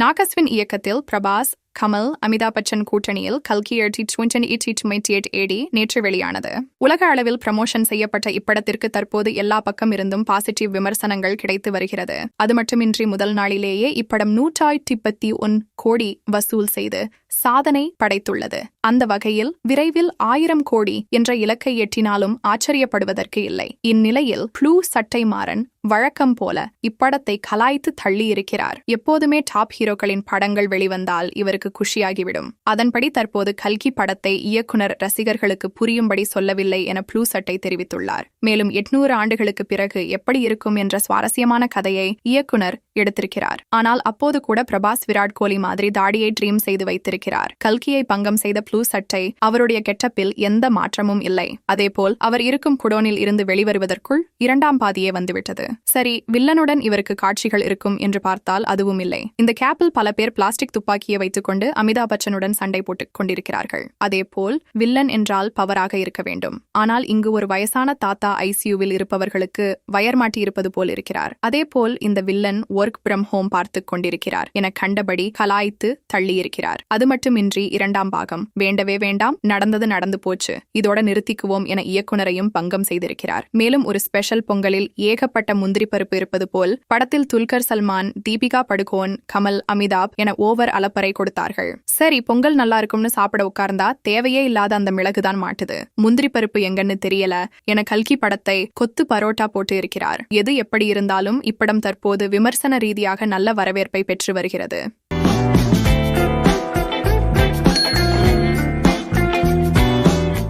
நாகஸ்வின் இயக்கத்தில் பிரபாஸ் கமல் அமிதாப் பச்சன் கூட்டணியில் கல்கி eighty twenty eighty twenty eight AD நேற்று வெளியானது. உலக அளவில் ப்ரமோஷன் செய்யப்பட்ட இப்படத்திற்கு தற்போது எல்லா பக்கம் இருந்தும் பாசிட்டிவ் விமர்சனங்கள் கிடைத்து வருகிறது. அது மட்டுமின்றி முதல் நாளிலேயே இப்படம் நூற்றாயிரத்தி பத்தி ஒன் கோடி வசூல் செய்து சாதனை படைத்துள்ளது. அந்த வகையில் விரைவில் ஆயிரம் கோடி என்ற இலக்கை எட்டினாலும் ஆச்சரியப்படுவதற்கு இல்லை. இந்நிலையில் ப்ளூ சட்டை மாறன் வழக்கம் போல இப்படத்தை கலாய்த்து தள்ளியிருக்கிறார். எப்போதுமே டாப் ஹீரோக்களின் படங்கள் வெளிவந்தால் ரசிகர்களுக்கு குஷியாகிவிடும். அதன்படி தற்போது கல்கி படத்தை இயக்குனர் ரசிகர்களுக்கு புரியும்படி சொல்லவில்லை என ப்ளூ சட்டை தெரிவித்துள்ளார். மேலும் எட்நூறு ஆண்டுகளுக்கு பிறகு எப்படி இருக்கும் என்ற சுவாரஸ்யமான கதையை இயக்குனர் எடுத்திருக்கிறார். ஆனால் அப்போது கூட பிரபாஸ் விராட் கோலி மாதிரி தாடியை ட்ரீம் செய்து வைத்திருக்கிறார். கல்கியை பங்கம் செய்த ப்ளூ சட்டை அவருடைய கெட்டப்பில் எந்த மாற்றமும் இல்லை. அதேபோல் அவர் இருக்கும் குடோனில் இருந்து வெளிவருவதற்குள் இரண்டாம் பாதியே வந்துவிட்டது. சரி வில்லனுடன் இவருக்கு காட்சிகள் இருக்கும் என்று பார்த்தால் அதுவும் இல்லை. இந்த கேப்பில் பல பேர் பிளாஸ்டிக் துப்பாக்கியை வைத்துக் கொண்டு அமிதாப் பச்சனுடன் சண்டை போட்டுக் கொண்டிருக்கிறார்கள். அதேபோல் வில்லன் என்றால் பவராக இருக்க வேண்டும். ஆனால் இங்கு ஒரு வயசான தாத்தா ஐசியூவில் இருப்பவர்களுக்கு வயர் மாட்டி இருப்பது போல் இருக்கிறார். அதேபோல் இந்த வில்லன் ஒர்க் ஃப்ரம் ஹோம் பார்த்துக் கொண்டிருக்கிறார் என கண்டபடி கலாய்த்து தள்ளியிருக்கிறார். அது மட்டுமின்றி இரண்டாம் பாகம். வேண்டவே வேண்டாம் நடந்தது நடந்து போச்சு. இதோட நிறுத்திக்குவோம் என இயக்குனரையும் பங்கம் செய்திருக்கிறார். மேலும் ஒரு ஸ்பெஷல் பொங்கலில் ஏகப்பட்ட முந்திரி பருப்பு இருப்பது போல் படத்தில் துல்கர் சல்மான் தீபிகா படுகோன் கமல் அமிதாப் என ஓவர் அலப்பறை கொடுத்தார்கள். சரி பொங்கல் நல்லா இருக்கும்னு சாப்பிட உட்கார்ந்தா தேவையே இல்லாத அந்த மிளகு தான் மாட்டுது. முந்திரி பருப்பு எங்கன்னு தெரியல. என கல்கி படத்தை கொத்து பரோட்டா போட்டு இருக்கிறார். எது எப்படி இருந்தாலும் இப்படம் தற்போது விமர்சன ரீதியாக நல்ல வரவேற்பை பெற்று வருகிறது.